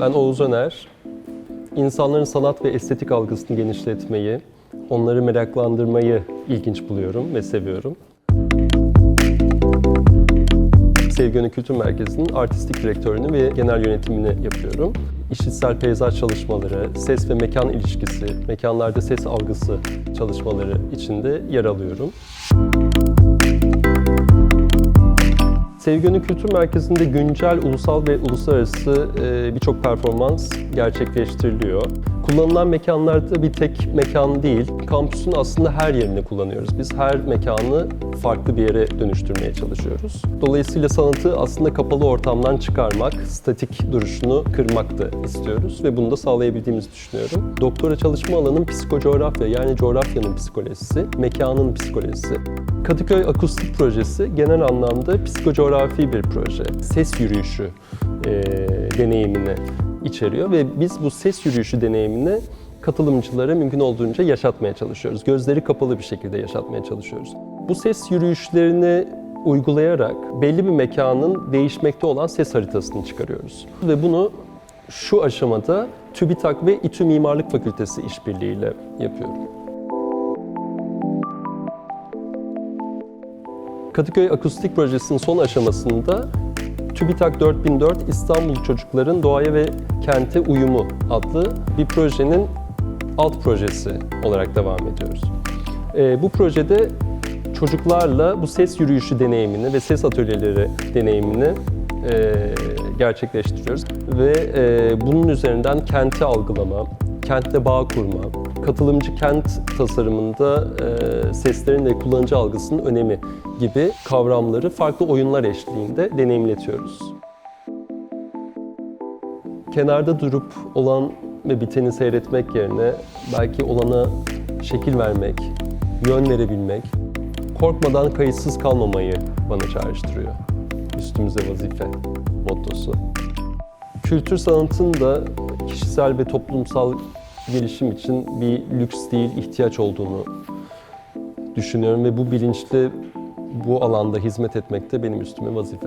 Ben Oğuz Öner. İnsanların sanat ve estetik algısını genişletmeyi, onları meraklandırmayı ilginç buluyorum ve seviyorum. Sevgi Önü Kültür Merkezi'nin artistik direktörünü ve genel yönetimini yapıyorum. İşitsel peyzaj çalışmaları, ses ve mekan ilişkisi, mekanlarda ses algısı çalışmaları içinde yer alıyorum. Sevgi Önü Kültür Merkezi'nde güncel, ulusal ve uluslararası e, birçok performans gerçekleştiriliyor. Kullanılan mekanlarda bir tek mekan değil, kampüsün aslında her yerini kullanıyoruz. Biz her mekanı farklı bir yere dönüştürmeye çalışıyoruz. Dolayısıyla sanatı aslında kapalı ortamdan çıkarmak, statik duruşunu kırmak da istiyoruz ve bunu da sağlayabildiğimizi düşünüyorum. Doktora çalışma alanım psikocoğrafya yani coğrafyanın psikolojisi, mekanın psikolojisi. Kadıköy Akustik Projesi genel anlamda psikocoğrafi bir proje. Ses yürüyüşü e, deneyimini içeriyor ve biz bu ses yürüyüşü deneyimini katılımcılara mümkün olduğunca yaşatmaya çalışıyoruz. Gözleri kapalı bir şekilde yaşatmaya çalışıyoruz. Bu ses yürüyüşlerini uygulayarak belli bir mekanın değişmekte olan ses haritasını çıkarıyoruz. Ve bunu şu aşamada TÜBİTAK ve İTÜ Mimarlık Fakültesi işbirliğiyle yapıyorum. Kadıköy Akustik Projesi'nin son aşamasında TÜBİTAK 4004 İstanbul Çocukların Doğaya ve Kente Uyumu adlı bir projenin alt projesi olarak devam ediyoruz. Ee, bu projede çocuklarla bu ses yürüyüşü deneyimini ve ses atölyeleri deneyimini e, gerçekleştiriyoruz. Ve e, bunun üzerinden kenti algılama, kentle bağ kurma, katılımcı kent tasarımında e, seslerin ve kullanıcı algısının önemi gibi kavramları farklı oyunlar eşliğinde deneyimletiyoruz. Kenarda durup olan ve biteni seyretmek yerine belki olana şekil vermek, yön verebilmek, korkmadan kayıtsız kalmamayı bana çağrıştırıyor. Üstümüze vazife mottosu. Kültür sanatın da kişisel ve toplumsal gelişim için bir lüks değil, ihtiyaç olduğunu düşünüyorum ve bu bilinçle bu alanda hizmet etmek de benim üstüme vazife.